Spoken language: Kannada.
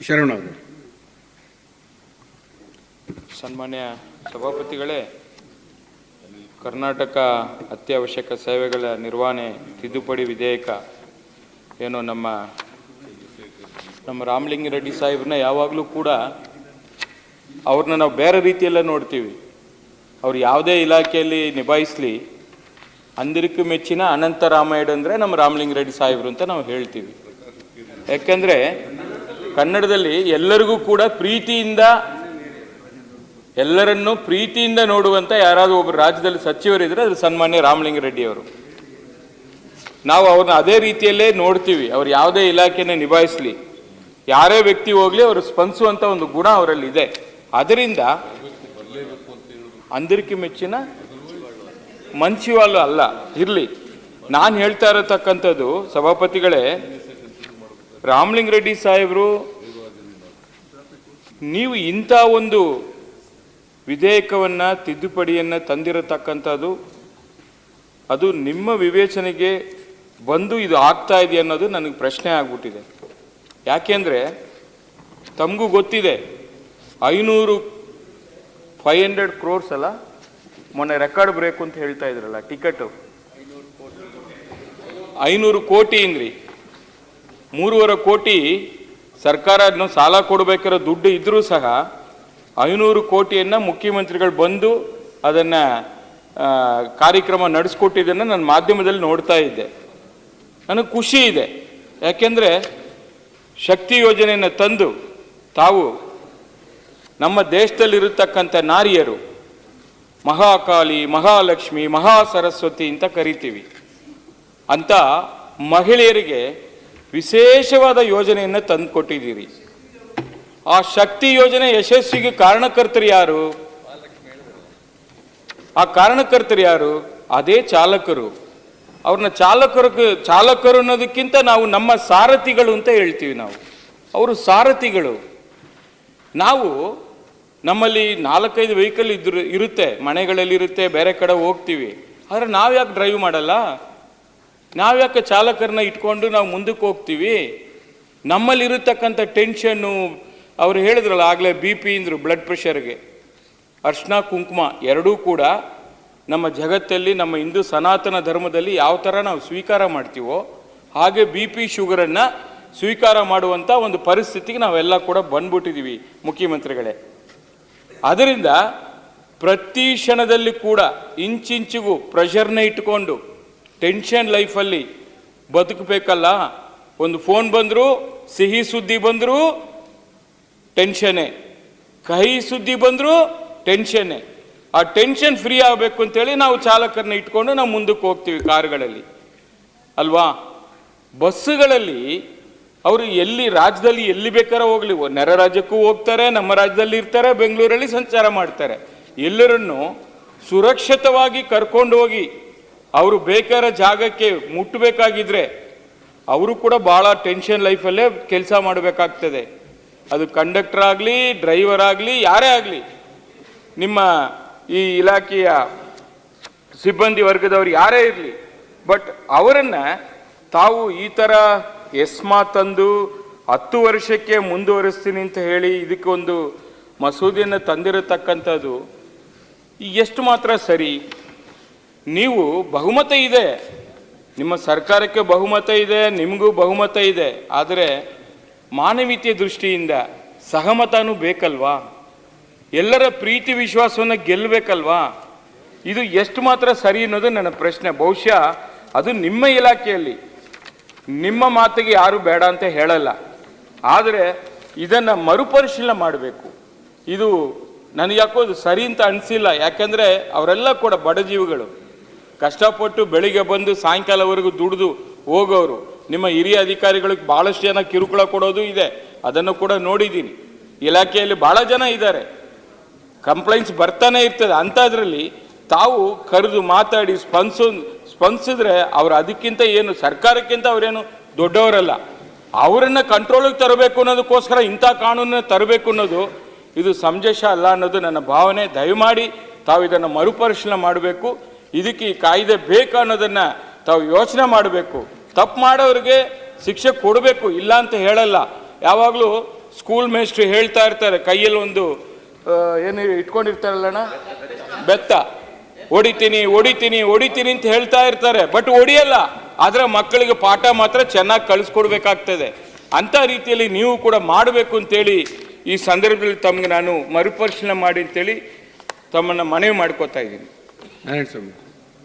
ಶರಣ ಸನ್ಮಾನ್ಯ ಸಭಾಪತಿಗಳೇ, ಕರ್ನಾಟಕ ಅತ್ಯವಶ್ಯಕ ಸೇವೆಗಳ ನಿರ್ವಹಣೆ ತಿದ್ದುಪಡಿ ವಿಧೇಯಕ ಏನು ನಮ್ಮ ನಮ್ಮ ರಾಮಲಿಂಗ ರೆಡ್ಡಿ ಸಾಹೇಬ್ರನ್ನ ಯಾವಾಗಲೂ ಕೂಡ ಅವ್ರನ್ನ ನಾವು ಬೇರೆ ರೀತಿಯಲ್ಲೇ ನೋಡ್ತೀವಿ. ಅವ್ರು ಯಾವುದೇ ಇಲಾಖೆಯಲ್ಲಿ ನಿಭಾಯಿಸಲಿ, ಅಂದಿರಕ್ಕೂ ಮೆಚ್ಚಿನ ಅನಂತ ರಾಮಾಯಣ ಅಂದರೆ ನಮ್ಮ ರಾಮಲಿಂಗ ರೆಡ್ಡಿ ಸಾಹೇಬರು ಅಂತ ನಾವು ಹೇಳ್ತೀವಿ. ಯಾಕೆಂದರೆ ಕನ್ನಡದಲ್ಲಿ ಎಲ್ಲರಿಗೂ ಕೂಡ ಪ್ರೀತಿಯಿಂದ ಎಲ್ಲರನ್ನು ಪ್ರೀತಿಯಿಂದ ನೋಡುವಂತ ಯಾರಾದರೂ ಒಬ್ಬರು ರಾಜ್ಯದಲ್ಲಿ ಸಚಿವರಿದ್ರೆ ಅದು ಸನ್ಮಾನ್ಯ ರಾಮಲಿಂಗ ರೆಡ್ಡಿ ಅವರು. ನಾವು ಅವ್ರನ್ನ ಅದೇ ರೀತಿಯಲ್ಲೇ ನೋಡ್ತೀವಿ. ಅವ್ರು ಯಾವುದೇ ಇಲಾಖೆನ ನಿಭಾಯಿಸಲಿ. ಯಾರೇ ವ್ಯಕ್ತಿ ಹೋಗ್ಲಿ ಅವರು ಸ್ಪಂದಿಸುವಂತ ಒಂದು ಗುಣ ಅವರಲ್ಲಿ ಇದೆ ಅದರಿಂದ ಅಂದಿರಿಕೆ ಮೆಚ್ಚಿನ ಮಂಚಿವಾಲು ಅಲ್ಲ, ಇರಲಿ. ನಾನು ಹೇಳ್ತಾ ಇರತಕ್ಕಂಥದ್ದು ಸಭಾಪತಿಗಳೇ ರಾಮಲಿಂಗ ರೆಡ್ಡಿ ಸಾಹೇಬರು, ನೀವು ಇಂಥ ಒಂದು ವಿಧೇಯಕವನ್ನು, ತಿದ್ದುಪಡಿಯನ್ನು ತಂದಿರತಕ್ಕಂಥದ್ದು, ಅದು ನಿಮ್ಮ ವಿವೇಚನೆಗೆ ಬಂದು ಇದು ಆಗ್ತಾ ಇದೆ ಅನ್ನೋದು ನನಗೆ ಪ್ರಶ್ನೆ ಆಗ್ಬಿಟ್ಟಿದೆ. ಯಾಕೆಂದರೆ ತಮಗೂ ಗೊತ್ತಿದೆ, ಐನೂರು ಫೈವ್ ಹಂಡ್ರೆಡ್ ಕ್ರೋರ್ಸ್ ಅಲ್ಲ, ಮೊನ್ನೆ ರೆಕಾರ್ಡ್ ಬ್ರೇಕ್ ಅಂತ ಹೇಳ್ತಾ ಇದ್ರಲ್ಲ, ಟಿಕೆಟು. ಐನೂರು ಕೋಟಿ. ಇಂದ್ರಿ ಮೂರುವರೆ ಕೋಟಿ ಸರ್ಕಾರ ಸಾಲ ಕೊಡಬೇಕಿರೋ ದುಡ್ಡು ಇದ್ದರೂ ಸಹ ಐನೂರು ಕೋಟಿಯನ್ನು ಮುಖ್ಯಮಂತ್ರಿಗಳು ಬಂದು ಅದನ್ನು ಕಾರ್ಯಕ್ರಮ ನಡೆಸ್ಕೊಟ್ಟಿದ್ದನ್ನು ನಾನು ಮಾಧ್ಯಮದಲ್ಲಿ ನೋಡ್ತಾ ಇದ್ದೆ. ನನಗೆ ಖುಷಿ ಇದೆ. ಯಾಕೆಂದರೆ ಶಕ್ತಿ ಯೋಜನೆಯನ್ನು ತಂದು ತಾವು ನಮ್ಮ ದೇಶದಲ್ಲಿರತಕ್ಕಂಥ ನಾರಿಯರು ಮಹಾಕಾಳಿ, ಮಹಾಲಕ್ಷ್ಮಿ ಮಹಾ ಸರಸ್ವತಿ ಅಂತ ಕರಿತೀವಿ. ಅಂತ ಮಹಿಳೆಯರಿಗೆ ವಿಶೇಷವಾದ ಯೋಜನೆಯನ್ನು ತಂದುಕೊಟ್ಟಿದ್ದೀರಿ ಆ ಶಕ್ತಿ ಯೋಜನೆ ಯಶಸ್ವಿಗೆ ಕಾರಣಕರ್ತರು ಯಾರು? ಆ ಕಾರಣಕರ್ತರು ಯಾರು? ಅದೇ ಚಾಲಕರು. ಅವ್ರನ್ನ ಚಾಲಕರು ಚಾಲಕರು ಅನ್ನೋದಕ್ಕಿಂತ ನಾವು ನಮ್ಮ ಸಾರಥಿಗಳು ಅಂತ ಹೇಳ್ತೀವಿ ನಾವು. ಅವರು ಸಾರಥಿಗಳು. ನಾವು ನಮ್ಮಲ್ಲಿ ನಾಲ್ಕೈದು ವೆಹಿಕಲ್ ಇದ್ರು, ಇರುತ್ತೆ. ಮನೆಗಳಲ್ಲಿ ಇರುತ್ತೆ ಬೇರೆ ಕಡೆ ಹೋಗ್ತೀವಿ. ಆದರೆ ನಾವು ಯಾಕೆ ಡ್ರೈವ್ ಮಾಡಲ್ಲ? ನಾವ್ಯಾಕೆ ಚಾಲಕರನ್ನ ಇಟ್ಕೊಂಡು ನಾವು ಮುಂದಕ್ಕೆ ಹೋಗ್ತೀವಿ? ನಮ್ಮಲ್ಲಿರತಕ್ಕಂಥ ಟೆನ್ಷನ್ನು ಅವ್ರು ಹೇಳಿದ್ರಲ್ಲ, ಆಗಲೇ ಬಿ ಪಿ ಇಂದರು ಬ್ಲಡ್ ಪ್ರೆಷರ್ಗೆ ಅರ್ಶನ ಕುಂಕುಮ ಎರಡೂ ಕೂಡ ನಮ್ಮ ಜಗತ್ತಲ್ಲಿ, ನಮ್ಮ ಹಿಂದೂ ಸನಾತನ ಧರ್ಮದಲ್ಲಿ ಯಾವ ಥರ ನಾವು ಸ್ವೀಕಾರ ಮಾಡ್ತೀವೋ, ಹಾಗೆ ಬಿ ಪಿ ಶುಗರನ್ನು ಸ್ವೀಕಾರ ಮಾಡುವಂಥ ಒಂದು ಪರಿಸ್ಥಿತಿಗೆ ನಾವೆಲ್ಲ ಕೂಡ ಬಂದ್ಬಿಟ್ಟಿದ್ದೀವಿ ಮುಖ್ಯಮಂತ್ರಿಗಳೇ. ಅದರಿಂದ ಪ್ರತಿ ಕ್ಷಣದಲ್ಲಿ ಕೂಡ ಇಂಚಿಂಚಿಗೂ ಪ್ರೆಷರ್ನ ಇಟ್ಕೊಂಡು ಟೆನ್ಷನ್ ಲೈಫಲ್ಲಿ ಬದುಕಬೇಕಲ್ಲ, ಒಂದು ಫೋನ್ ಬಂದರೂ, ಸಿಹಿ ಸುದ್ದಿ ಬಂದರೂ ಟೆನ್ಷನ್ನೇ ಕಹಿ ಸುದ್ದಿ ಬಂದರೂ ಟೆನ್ಷನ್ನೇ ಆ ಟೆನ್ಷನ್ ಫ್ರೀ ಆಗಬೇಕು ಅಂತೇಳಿ ನಾವು ಚಾಲಕರನ್ನ ಇಟ್ಕೊಂಡು ನಾವು ಮುಂದಕ್ಕೆ ಹೋಗ್ತೀವಿ ಕಾರುಗಳಲ್ಲಿ. ಅಲ್ವಾ? ಬಸ್ಸುಗಳಲ್ಲಿ ಅವರು ಎಲ್ಲಿ ರಾಜ್ಯದಲ್ಲಿ ಎಲ್ಲಿ ಬೇಕಾದ್ರೆ ಹೋಗಲಿ. ನೆರೆ ರಾಜ್ಯಕ್ಕೂ ಹೋಗ್ತಾರೆ, ನಮ್ಮ ರಾಜ್ಯದಲ್ಲಿ ಇರ್ತಾರೆ, ಬೆಂಗಳೂರಲ್ಲಿ ಸಂಚಾರ ಮಾಡ್ತಾರೆ. ಎಲ್ಲರನ್ನು ಸುರಕ್ಷಿತವಾಗಿ ಕರ್ಕೊಂಡು ಹೋಗಿ ಅವರು ಬೇಕಾದ ಜಾಗಕ್ಕೆ ಮುಟ್ಟಬೇಕಾಗಿದ್ರೆ ಅವರು ಕೂಡ ಭಾಳ ಟೆನ್ಷನ್ ಲೈಫಲ್ಲೇ ಕೆಲಸ ಮಾಡಬೇಕಾಗ್ತದೆ. ಅದು ಕಂಡಕ್ಟರ್ ಆಗಲಿ ಡ್ರೈವರ್ ಆಗಲಿ, ಯಾರೇ ಆಗಲಿ, ನಿಮ್ಮ ಈ ಇಲಾಖೆಯ ಸಿಬ್ಬಂದಿ ವರ್ಗದವರು ಯಾರೇ ಇರಲಿ ಬಟ್ ಅವರನ್ನು ತಾವು ಈ ಥರ ಎಸ್ಮಾ ತಂದು ಹತ್ತು ವರ್ಷಕ್ಕೆ ಮುಂದುವರಿಸ್ತೀನಿ ಅಂತ ಹೇಳಿ ಇದಕ್ಕೆ ಒಂದು ಮಸೂದೆಯನ್ನು ತಂದಿರತಕ್ಕಂಥದ್ದು ಎಷ್ಟು ಮಾತ್ರ ಸರಿ. ನೀವು ಬಹುಮತ ಇದೆ. ನಿಮ್ಮ ಸರ್ಕಾರಕ್ಕೆ ಬಹುಮತ ಇದೆ, ನಿಮಗೂ ಬಹುಮತ ಇದೆ. ಆದರೆ ಮಾನವೀಯತೆಯ ದೃಷ್ಟಿಯಿಂದ ಸಹಮತನೂ ಬೇಕಲ್ವಾ? ಎಲ್ಲರ ಪ್ರೀತಿ ವಿಶ್ವಾಸವನ್ನು ಗೆಲ್ಲಬೇಕಲ್ವಾ ಇದು ಎಷ್ಟು ಮಾತ್ರ ಸರಿ ಅನ್ನೋದು ನನ್ನ ಪ್ರಶ್ನೆ. ಬಹುಶಃ ಅದು ನಿಮ್ಮ ಇಲಾಖೆಯಲ್ಲಿ. ನಿಮ್ಮ ಮಾತಿಗೆ ಯಾರು ಬೇಡ ಅಂತ ಹೇಳಲ್ಲ. ಆದರೆ ಇದನ್ನು ಮರುಪರಿಶೀಲನೆ ಮಾಡಬೇಕು. ಇದು ನನಗೆ ಯಾಕೋ ಸರಿ ಅಂತ ಅನಿಸಿಲ್ಲ. ಯಾಕೆಂದರೆ ಅವರೆಲ್ಲ ಕೂಡ ಬಡಜೀವಿಗಳು ಕಷ್ಟಪಟ್ಟು ಬೆಳಿಗ್ಗೆ ಬಂದು ಸಾಯಂಕಾಲವರೆಗೂ ದುಡಿದು ಹೋಗೋರು, ನಿಮ್ಮ ಹಿರಿಯ ಅಧಿಕಾರಿಗಳಿಗೆ ಭಾಳಷ್ಟು ಜನ ಕಿರುಕುಳ ಕೊಡೋದು ಇದೆ. ಅದನ್ನು ಕೂಡ ನೋಡಿದ್ದೀನಿ. ಇಲಾಖೆಯಲ್ಲಿ ಭಾಳ ಜನ ಇದ್ದಾರೆ. ಕಂಪ್ಲೇಂಟ್ಸ್ ಬರ್ತಾನೆ ಇರ್ತದೆ. ಅಂಥದ್ರಲ್ಲಿ ತಾವು ಕರೆದು ಮಾತಾಡಿ, ಸ್ಪಂದಿಸ, ಸ್ಪಂದಿಸಿದ್ರೆ ಅವ್ರು ಅದಕ್ಕಿಂತ ಏನು, ಸರ್ಕಾರಕ್ಕಿಂತ ಅವರೇನು ದೊಡ್ಡವರಲ್ಲ. ಅವರನ್ನು ಕಂಟ್ರೋಲಿಗೆ ತರಬೇಕು ಅನ್ನೋದಕ್ಕೋಸ್ಕರ ಇಂಥ ಕಾನೂನನ್ನ ತರಬೇಕು ಅನ್ನೋದು ಇದು ಸಂಜೆಷ ಅಲ್ಲ ಅನ್ನೋದು ನನ್ನ ಭಾವನೆ. ದಯಮಾಡಿ ತಾವು ಇದನ್ನು ಮರುಪರಿಶೀಲನೆ ಮಾಡಬೇಕು. ಇದಕ್ಕೆ ಈ ಕಾಯ್ದೆ ಬೇಕು ಅನ್ನೋದನ್ನು ತಾವು ಯೋಚನೆ ಮಾಡಬೇಕು. ತಪ್ಪು ಮಾಡೋರಿಗೆ ಶಿಕ್ಷೆ ಕೊಡಬೇಕು, ಇಲ್ಲ ಅಂತ ಹೇಳಲ್ಲ. ಯಾವಾಗಲೂ ಸ್ಕೂಲ್ ಮೇಸ್ಟ್ರು ಹೇಳ್ತಾ ಇರ್ತಾರೆ, ಕೈಯಲ್ಲಿ ಒಂದು ಏನು ಇಟ್ಕೊಂಡಿರ್ತಾರಲ್ಲಣ್ಣ ಬೆತ್ತ. ಹೊಡಿತೀನಿ ಹೊಡಿತೀನಿ ಹೊಡಿತೀನಿ ಅಂತ ಹೇಳ್ತಾ ಇರ್ತಾರೆ. ಬಟ್ ಹೊಡಿಯಲ್ಲ. ಆದರೆ ಮಕ್ಕಳಿಗೆ ಪಾಠ ಮಾತ್ರ ಚೆನ್ನಾಗಿ ಕಳಿಸ್ಕೊಡ್ಬೇಕಾಗ್ತದೆ ಅಂತ ರೀತಿಯಲ್ಲಿ ನೀವು ಕೂಡ ಮಾಡಬೇಕು ಅಂತೇಳಿ ಈ ಸಂದರ್ಭದಲ್ಲಿ ತಮಗೆ ನಾನು ಮರುಪರಿಶೀಲನೆ ಮಾಡಿ ಅಂತೇಳಿ ತಮ್ಮನ್ನು ಮನವಿ ಮಾಡ್ಕೋತಾ ಇದ್ದೀನಿ. ನಾರಾಯಣ ಸ್ವಾಮಿ.